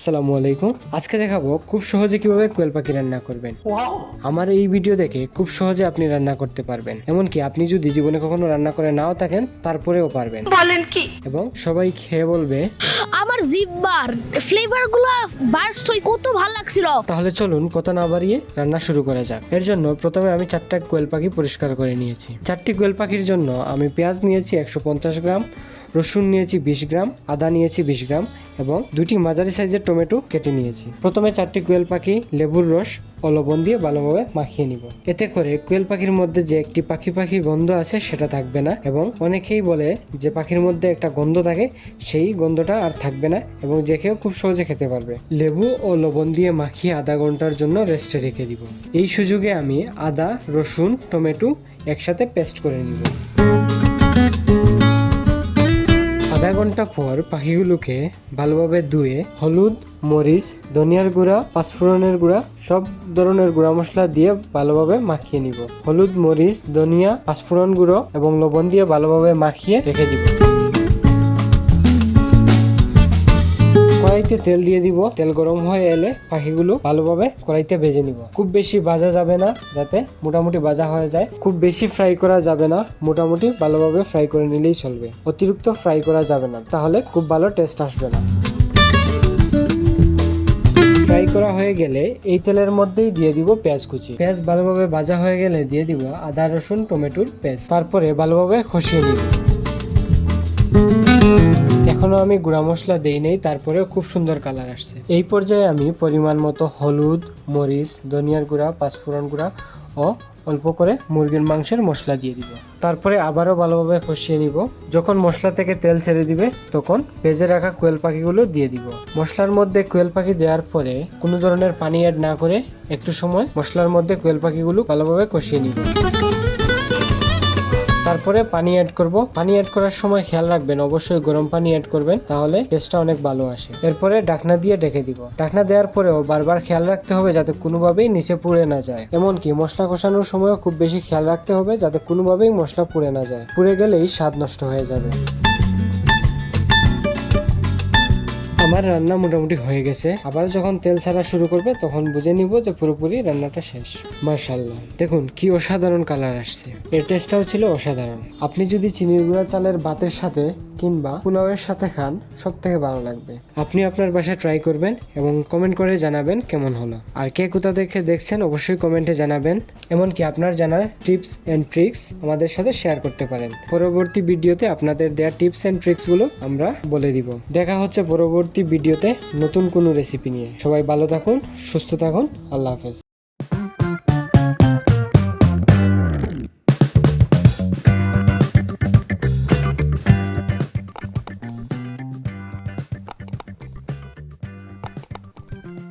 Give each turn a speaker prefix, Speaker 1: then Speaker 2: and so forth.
Speaker 1: আসসালামু আলাইকুম। আজকে দেখাবো খুব সহজে কীভাবে কোয়েল পাখি রান্না করবেন। আমার এই ভিডিও দেখে খুব সহজে আপনি রান্না করতে পারবেন। এমনকি আপনি যদি জীবনে কখনো রান্না করে নাও থাকেন তারপরেও পারবেন।
Speaker 2: বলেন কি?
Speaker 1: এবং সবাই খেয়ে বলবে
Speaker 3: আমার জিব্বার ফ্লেভারগুলো বার্স্ট হয়ে কত ভালো লাগছিল।
Speaker 1: তাহলে চলুন কথা না বাড়িয়ে রান্না শুরু করা যাক। এর জন্য প্রথমে আমি চারটা কোয়েল পাখি পরিষ্কার করে নিয়েছি। চারটি কোয়েল পাখির জন্য আমি পেঁয়াজ নিয়েছি একশো পঞ্চাশ গ্রাম রসুন নিয়েছি বিশ গ্রাম, আদা নিয়েছি বিশ গ্রাম এবং দুটি মাঝারি সাইজের টমেটো কেটে নিয়েছি। প্রথমে চারটি কোয়েল পাখি, লেবুর রস ও লবণ দিয়ে ভালোভাবে মাখিয়ে নিব। এতে করে কোয়েল পাখির মধ্যে যে একটি পাখি পাখি গন্ধ আছে সেটা থাকবে না এবং অনেকেই বলে যে পাখির মধ্যে একটা গন্ধ থাকে, সেই গন্ধটা আর থাকবে না এবং যে কেউ খুব সহজে খেতে পারবে। লেবু ও লবণ দিয়ে মাখিয়ে আধা ঘণ্টার জন্য রেস্টে রেখে দিব। এই সুযোগে আমি আদা, রসুন, টমেটো একসাথে পেস্ট করে নিব। আধা ঘণ্টা পর পাখিগুলোকে ভালোভাবে ধুয়ে হলুদ মরিচ ধনিয়ার গুঁড়া পাঁচফোড়নের গুঁড়া সব ধরনের গুঁড়া মশলা দিয়ে ভালোভাবে মাখিয়ে নিব। হলুদ মরিচ ধনিয়া পাঁচফোড়ন গুঁড়ো এবং লবণ দিয়ে ভালোভাবে মাখিয়ে রেখে দিব। কড়াইতে তেল দিয়ে দিব। তেল গরম হয়ে এলে পাখিগুলো ভালোভাবে কড়াইতে ভেজে নিব। খুব বেশি ভাজা যাবে না, যাতে মোটামুটি ভাজা হয়ে যায়। খুব বেশি ফ্রাই করা যাবে না, মোটামুটি ভালোভাবে ফ্রাই করে নিলেই চলবে। অতিরিক্ত ফ্রাই করা যাবে না, তাহলে খুব ভালো টেস্ট আসবে না। ফ্রাই করা হয়ে গেলে এই তেলের মধ্যেই দিয়ে দিব পেঁয়াজ কুচি। পেঁয়াজ ভালোভাবে ভাজা হয়ে গেলে দিয়ে দিব আদা, রসুন, টমেটোর পেস্ট। তারপরে ভালোভাবে খসিয়ে নিব। এখনও আমি গুঁড়া মশলা দেই নেই, তারপরেও খুব সুন্দর কালার আসছে। এই পর্যায়ে আমি পরিমাণ মতো হলুদ, মরিচ, ধনিয়ার গুঁড়া, পাঁচফোড়ন গুঁড়া ও অল্প করে মুরগির মাংসের মশলা দিয়ে দিব। তারপরে আবারও ভালোভাবে কষিয়ে নিব। যখন মশলা থেকে তেল ছেড়ে দিবে, তখন ভেজে রাখা কোয়েল পাখিগুলো দিয়ে দিব। মশলার মধ্যে কোয়েল পাখি দেওয়ার পরে কোনো ধরনের পানি অ্যাড না করে একটু সময় মশলার মধ্যে কোয়েল পাখিগুলো ভালোভাবে কষিয়ে নিব। তারপরে পানি অ্যাড করব। পানি অ্যাড করার সময় খেয়াল রাখবেন, অবশ্যই গরম পানি অ্যাড করবেন, তাহলে টেস্টটা অনেক ভালো আসে। এরপরে ডাকনা দিয়ে ঢেকে দিব। ডাকনা দেওয়ার পরেও বারবার খেয়াল রাখতে হবে যাতে কোনোভাবেই নিচে পুড়ে না যায়। এমনকি মশলা কষানোর সময়ও খুব বেশি খেয়াল রাখতে হবে যাতে কোনোভাবেই মশলা পুড়ে না যায়। পুড়ে গেলেই স্বাদ নষ্ট হয়ে যাবে। আমার রান্না মোটামুটি হয়ে গেছে। আবার যখন তেল ছাড়া শুরু করবে, তখন বুঝে নিব যে পুরোপুরি রান্নাটা শেষ। মার্শাল্লাহ দেখুন, কি অসাধারণ কালার আসছে। এর টেস্টটাও ছিল অসাধারণ। আপনি যদি চিনির গুঁড়া, চালের ভাতের সাথে কিংবা পোলাওয়ের সাথে খান সব থেকে ভালো লাগবে। আপনি আপনার বাসায় ট্রাই করবেন এবং কমেন্ট করে জানাবেন কেমন হলো। আর কে কোথা থেকে দেখছেন, অবশ্যই কমেন্টে জানাবেন। এমনকি আপনার জানা টিপস অ্যান্ড ট্রিক্স আমাদের সাথে শেয়ার করতে পারেন। পরবর্তী ভিডিওতে আপনাদের দেওয়া টিপস অ্যান্ড ট্রিক্সগুলো আমরা বলে দিব। দেখা হচ্ছে পরবর্তী ভিডিওতে নতুন কোনো রেসিপি নিয়ে। সবাই ভালো থাকুন সুস্থ থাকুন আল্লাহ হাফেজ।